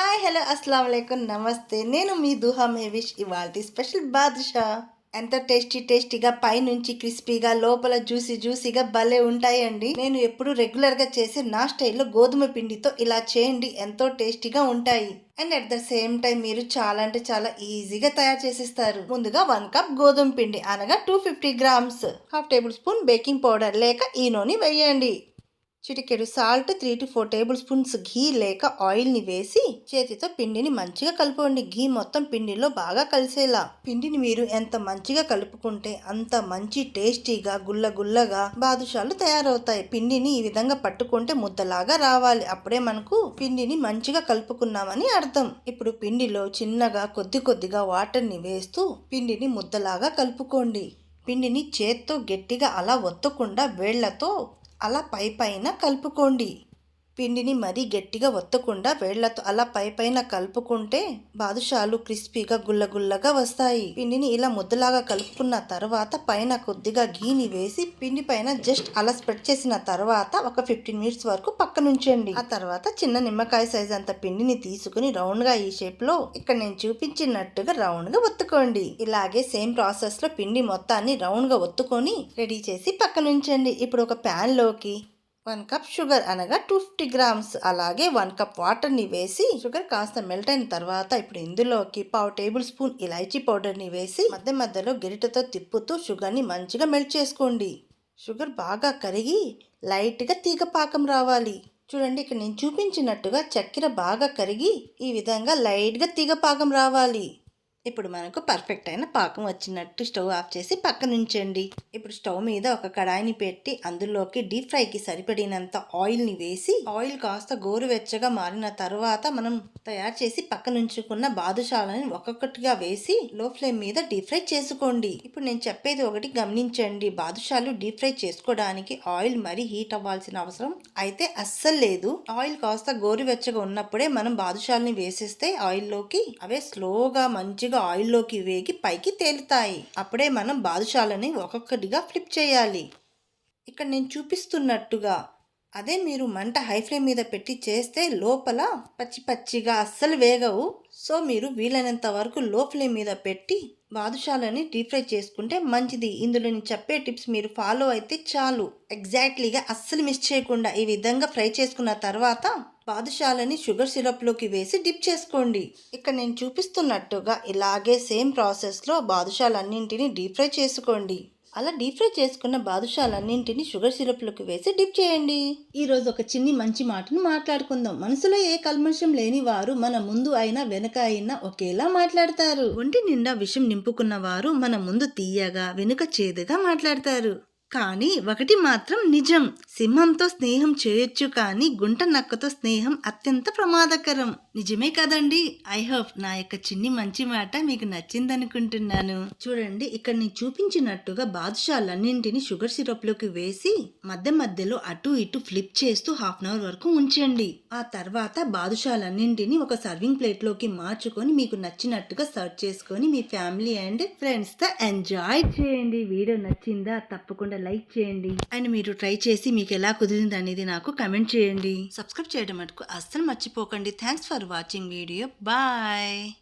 Hi hello అస్సలం వాలేకుమ్ నమస్తే. నేను మీ దుహా మేవిష్ ఇవాళ స్పెషల్ బాదుషా. ఎంత టేస్టీ టేస్టీగా పైనుంచి క్రిస్పీగా లోపల జ్యూసీ జ్యూసీగా భలే ఉంటాయండి. నేను ఎప్పుడు రెగ్యులర్గా చేసే నా స్టైల్లో గోధుమ పిండితో ఇలా చేయండి ఎంతో టేస్టీగా ఉంటాయి. And at the same time మీరు చాలా అంటే చాలా ఈజీగా తయారు చేసేస్తారు. ముందుగా వన్ కప్ గోధుమ పిండి అనగా two fifty grams. Half table spoon baking powder లేక ఈనోని వేయండి. చిటికెడు salt three to four table spoons ghee లేక ఆయిల్ని వేసి చేతితో పిండిని మంచిగా కలుపుకోండి. ఘీ మొత్తం పిండిలో బాగా కలిసేలా. పిండిని మీరు ఎంత మంచిగా కలుపుకుంటే అంత మంచి టేస్టీగా గుల్ల గుల్లగా బాదుషాలు తయారవుతాయి. పిండిని ఈ విధంగా పట్టుకుంటే ముద్దలాగా రావాలి. అప్పుడే మనకు పిండిని మంచిగా కలుపుకున్నామని అర్థం. ఇప్పుడు పిండిలో చిన్నగా కొద్ది కొద్దిగా వాటర్ని వేస్తూ పిండిని ముద్దలాగా కలుపుకోండి. పిండిని చేత్తో గట్టిగా అలా ఒత్తకుండా వేళ్ళతో అలా పై పైన కలుపుకోండి. పిండిని మరీ గట్టిగా ఒత్తకుండా వేళ్ళతో అలా పై పైన కలుపుకుంటే బాదుషాలు క్రిస్పీగా గుల్లగుల్లగా వస్తాయి. పిండిని ఇలా ముద్దలాగా కలుపుకున్న తర్వాత పైన కొద్దిగా గీని వేసి పిండి పైన జస్ట్ అలా స్ప్రెడ్ చేసిన తర్వాత ఒక ఫిఫ్టీన్ మినిట్స్ వరకు పక్కన ఉంచండి ఆ తర్వాత చిన్న నిమ్మకాయ సైజ్ అంత పిండిని తీసుకుని రౌండ్గా ఈ షేప్లో ఇక్కడ నేను చూపించినట్టుగా రౌండ్గా ఒత్తుకోండి. ఇలాగే సేమ్ ప్రాసెస్లో పిండి మొత్తాన్ని రౌండ్గా ఒత్తుకొని రెడీ చేసి పక్కన ఉంచండి ఇప్పుడు ఒక ప్యాన్లోకి వన్ కప్ షుగర్ అనగా టూ ఫిఫ్టీ గ్రామ్స్. అలాగే వన్ కప్ వాటర్ని వేసి షుగర్ కాస్త మెల్ట్ అయిన తర్వాత ఇప్పుడు ఇందులోకి పావు టేబుల్ స్పూన్ ఇలాచీ పౌడర్ని వేసి మధ్య మధ్యలో గిరిటతో తిప్పుతూ షుగర్ని మంచిగా మెల్ట్ చేసుకోండి. షుగర్ బాగా కరిగి లైట్గా తీగ పాకం రావాలి. చూడండి ఇక్కడ నేను చూపించినట్టుగా చక్కెర బాగా కరిగి ఈ విధంగా లైట్గా తీగ పాకం రావాలి. ఇప్పుడు మనకు పర్ఫెక్ట్ అయిన పాకం వచ్చినట్టు స్టవ్ ఆఫ్ చేసి పక్కన ఉంచండి. ఇప్పుడు స్టవ్ మీద ఒక కడాయిని పెట్టి అందులోకి డీప్ ఫ్రైకి సరిపడినంత ఆయిల్ని వేసి ఆయిల్ కాస్త గోరువెచ్చగా మారిన తర్వాత మనం తయారు చేసి పక్కన ఉంచుకున్న బాదుషాలని ఒక్కొక్కటిగా వేసి లో ఫ్లేమ్ మీద డీప్ ఫ్రై చేసుకోండి. ఇప్పుడు నేను చెప్పేది ఒకటి గమనించండి. బాదుషాలు డీప్ ఫ్రై చేసుకోవడానికి ఆయిల్ మరీ హీట్ అవ్వాల్సిన అవసరం అయితే అస్సలు లేదు. ఆయిల్ కాస్త గోరువెచ్చగా ఉన్నప్పుడే మనం బాదుషాలని వేసేస్తే ఆయిల్లోకి అవే స్లోగా మంచిగా మంచిగా ఆయిల్లోకి వేగి పైకి తేలుతాయి. అప్పుడే మనం బాదుషాలని ఒక్కొక్కటిగా ఫ్లిప్ చేయాలి. ఇక్కడ నేను చూపిస్తున్నట్టుగా అదే మీరు మంట హై ఫ్లేమ్ మీద పెట్టి చేస్తే లోపల పచ్చి పచ్చిగా అస్సలు వేగవు. సో మీరు వీలైనంత వరకు లో ఫ్లేమ్ మీద పెట్టి బాదుషాలని డీప్ ఫ్రై చేసుకుంటే మంచిది. ఇందులో నేను చెప్పే టిప్స్ మీరు ఫాలో అయితే చాలు. ఎగ్జాక్ట్లీగా అస్సలు మిస్ చేయకుండా ఈ విధంగా ఫ్రై చేసుకున్న తర్వాత బాదుషాలని షుగర్ సిరప్లోకి వేసి డిప్ చేసుకోండి. ఇక్కడ నేను చూపిస్తున్నట్టుగా ఇలాగే సేమ్ ప్రాసెస్లో బాదుషాలన్నింటినీ డీప్ ఫ్రై చేసుకోండి. అలా డీప్ ఫ్రై చేసుకున్న బాదుషాలన్నింటినీ షుగర్ సిరప్లోకి వేసి డిప్ చేయండి. ఈరోజు ఒక చిన్ని మంచి మాటను మాట్లాడుకుందాం. మనసులో ఏ కల్మషం లేని వారు మన ముందు అయినా వెనక అయినా ఒకేలా మాట్లాడతారు. ఒంటి నిండా విషం నింపుకున్న వారు మన ముందు తీయగా వెనుక చేదుగా మాట్లాడతారు. కానీ ఒకటి మాత్రం నిజం. సింహంతో స్నేహం చేయొచ్చు కానీ గుంట నక్కతో స్నేహం అత్యంత ప్రమాదకరం. నిజమే కదండి? ఐ హోప్ నా యొక్క చిన్ని మంచి మాట మీకు నచ్చిందనుకుంటున్నాను. చూడండి ఇక్కడ నేను చూపించినట్టుగా బాదుషాలన్నింటినీ షుగర్ సిరప్లోకి వేసి మధ్య మధ్యలో అటు ఇటు ఫ్లిప్ చేస్తూ హాఫ్ అన్ అవర్ వరకు ఉంచండి. ఆ తర్వాత బాదుషాలన్నింటినీ ఒక సర్వింగ్ ప్లేట్లోకి మార్చుకొని మీకు నచ్చినట్టుగా సర్వ్ చేసుకొని మీ ఫ్యామిలీ అండ్ ఫ్రెండ్స్తో ఎంజాయ్ చేయండి. వీడియో నచ్చిందా? తప్పకుండా లైక్ చేయండి. అండ్ మీరు ట్రై చేసి మీకు ఎలా కుదిరింది అనేది నాకు కమెంట్ చేయండి. సబ్స్క్రైబ్ చేయడం మటుకు అస్సలు మర్చిపోకండి. Thanks for watching video. Bye.